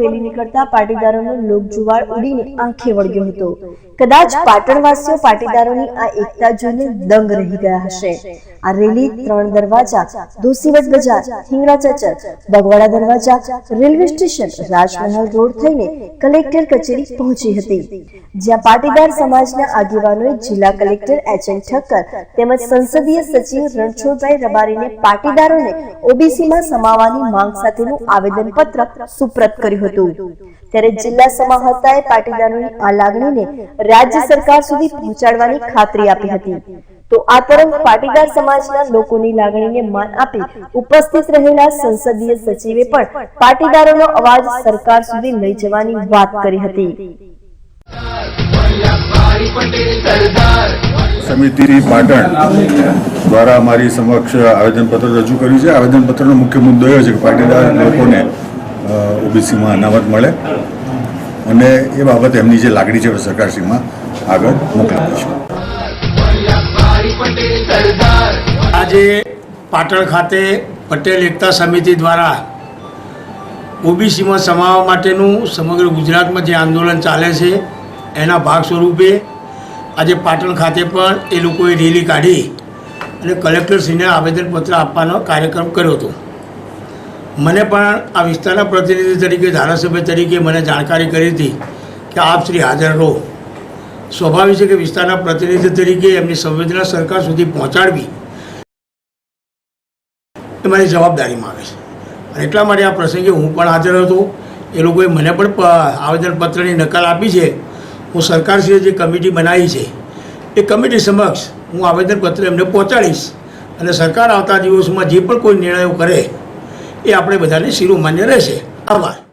Rally નીકળતા પાટીદારોનો લોકજુવાળ ઉડીને આંખે વળગ્યો હતો. કદાચ પાટણવાસીઓ પાટીદારોની આ એકતા જોઈને દંગ રહી ગયા હશે. આ રેલી ત્રણ દરવાજા દોસીવટ બજાર Hingla Chachar Bagwada Darwaja, railway station, Rajmahel road થઈને કલેક્ટર કચેરી પહોંચી હતી. જ્યાં પાટીદાર સમાજના આગેવાનોએ જિલ્લા કલેક્ટર એચ એન ઠક્કર તેમજ સંસદીય સચિવ રણછોડભાઈ રબારીને પાટીદારોને ઓબીસીમાં સમાવવાની માંગ સાથેનું આવેદનપત્ર સુપ્રત કર્યું હતું. ત્યારે જિલ્લા સમાહર્તાએ પાટીદારોની આ લાગણીને રાજ્ય સરકાર સુધી પહોંચાડવાની ખાતરી આપી હતી. તો આ તરફ પાટીદાર સમાજના લોકોની લાગણીને માન આપી ઉપસ્થિત રહેલા સંસદીય સચિવે પણ પાટીદારોનો અવાજ સરકાર સુધી લઈ જવાની વાત કરી હતી. સમિતિ પાટણ દ્વારા અમારી સમક્ષ આવેદનપત્ર રજૂ કર્યું છે. આવેદનપત્રનો મુખ્ય મુદ્દો એ છે કે પાટીદાર લોકોને ઓબીસીમાં અનામત મળે. અને એ બાબતે એમની જે લાગણી છે સરકારશ્રીમાં આગળ મોકલાવી છે. આજે પાટણ ખાતે પટેલ એકતા સમિતિ દ્વારા ઓબીસીમાં સમાવવા માટેનું સમગ્ર ગુજરાતમાં જે આંદોલન ચાલે છે, એના ભાગ સ્વરૂપે આજે પાટણ ખાતે પણ એ લોકોએ રેલી કાઢી અને કલેક્ટરશ્રીને આવેદનપત્ર આપવાનો કાર્યક્રમ કર્યો હતો. મને પણ આ વિસ્તારના પ્રતિનિધિ તરીકે, ધારાસભ્ય તરીકે મને જાણકારી કરી હતી કે આપ શ્રી હાજર રહો. સ્વાભાવિક છે કે વિસ્તારના પ્રતિનિધિ તરીકે એમની સંવેદના સરકાર સુધી પહોંચાડવી એ મારી જવાબદારીમાં આવે છે. અને એટલા માટે આ પ્રસંગે હું પણ હાજર હતો. એ લોકોએ મને પણ આવેદનપત્રની નકલ આપી છે. હું સરકારશ્રીએ જે કમિટી બનાવી છે, એ કમિટી સમક્ષ હું આવેદનપત્ર એમને પહોંચાડીશ અને સરકાર આવતા દિવસોમાં જે પણ કોઈ નિર્ણયો કરે એ આપણે બધાને શિરોમાન્ય રહેશે. આભાર.